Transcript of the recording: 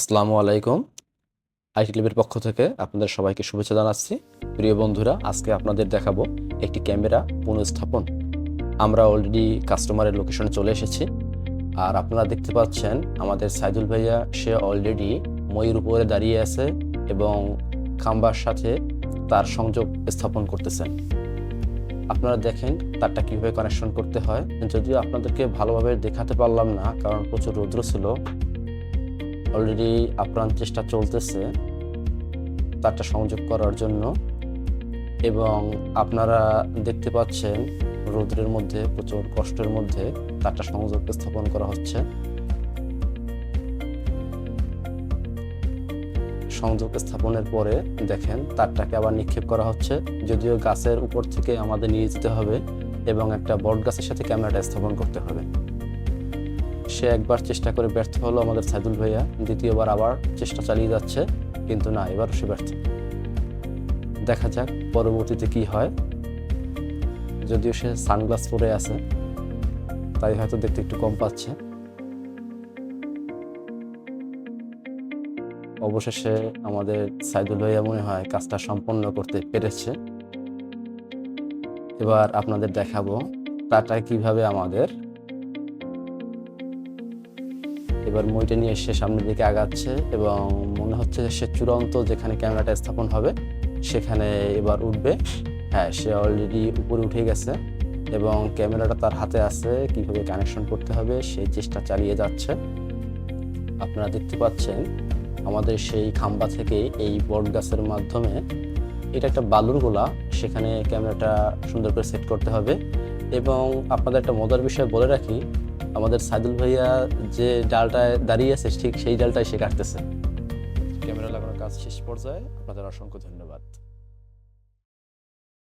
আসসালামু আলাইকুম। আইটি ক্লিপের পক্ষ থেকে আপনাদের সবাইকে শুভেচ্ছা জানাচ্ছি। প্রিয় বন্ধুরা, আজকে আপনাদের দেখাবো একটি ক্যামেরা পুনঃস্থাপন। আমরা অলরেডি কাস্টমারের লোকেশনে চলে এসেছি। আর আপনারা দেখতে পাচ্ছেন, আমাদের সাইদুল ভাইয়া, সে অলরেডি ময়ূর উপরে দাঁড়িয়ে আছে এবং খাম্বার সাথে তার সংযোগ স্থাপন করতেছেন আপনারা দেখেন, তারটা কীভাবে কানেকশন করতে হয়। যদিও আপনাদেরকে ভালোভাবে দেখাতে পারলাম না, কারণ প্রচুর রৌদ্র ছিল। অলরেডি আপ্রাণ চেষ্টা চলতেছে, তারটা সংযোগ করার জন্য। এবং আপনারা দেখতে পাচ্ছেন রৌদ্রের মধ্যে, প্রচুর কষ্টের মধ্যে তারটা সংযোগ স্থাপন করা হচ্ছে। সংযোগ স্থাপনের পরে দেখেন তারটাকে আবার নিক্ষেপ করা হচ্ছে, যদিও গাছের উপর থেকে আমাদের নিয়ে যেতে হবে এবং একটা বট গাছের সাথে ক্যামেরাটা স্থাপন করতে হবে। সে একবার চেষ্টা করে ব্যর্থ হলো আমাদের সাইদুল ভাইয়া। দ্বিতীয়বার আবার চেষ্টা চালিয়ে যাচ্ছে, কিন্তু না এবারও সে ব্যর্থ। দেখা যাক পরবর্তীতে কি হয়। যদিও সে সানগ্লাস পরে আছে, তাই হয়তো দেখতে একটু কম পাচ্ছে। অবশেষে আমাদের সাইদুল ভাইয়া মনে হয় কাজটা সম্পন্ন করতে পেরেছে। এবার আপনাদের দেখাবো তাটা কীভাবে আমাদের এবার মইটা নিয়ে সে সামনের দিকে আগাচ্ছে এবং মনে হচ্ছে যে সে চূড়ান্ত যেখানে ক্যামেরাটা স্থাপন হবে, সেখানে এবার উঠবে। হ্যাঁ সে অলরেডি উপরে উঠে গেছে এবং ক্যামেরাটা তার হাতে আছে, কীভাবে কানেকশন করতে হবে সেই চেষ্টা চালিয়ে যাচ্ছে। আপনারা দেখতে পাচ্ছেন আমাদের সেই খাম্বা থেকে এই বট গাছের মাধ্যমে এটা একটা বালুর গোলা, সেখানে ক্যামেরাটা সুন্দর করে সেট করতে হবে। এবং আপনাদের একটা মজার বিষয় বলে রাখি আমাদের সাইদুল ভাইয়া যে ডালটায় দাঁড়িয়ে আছে, ঠিক সেই ডালটাই সে কাটতেছে। ক্যামেরা লাগানোর কাজ শেষ পর্যায়ে আপনাদের অসংখ্য ধন্যবাদ।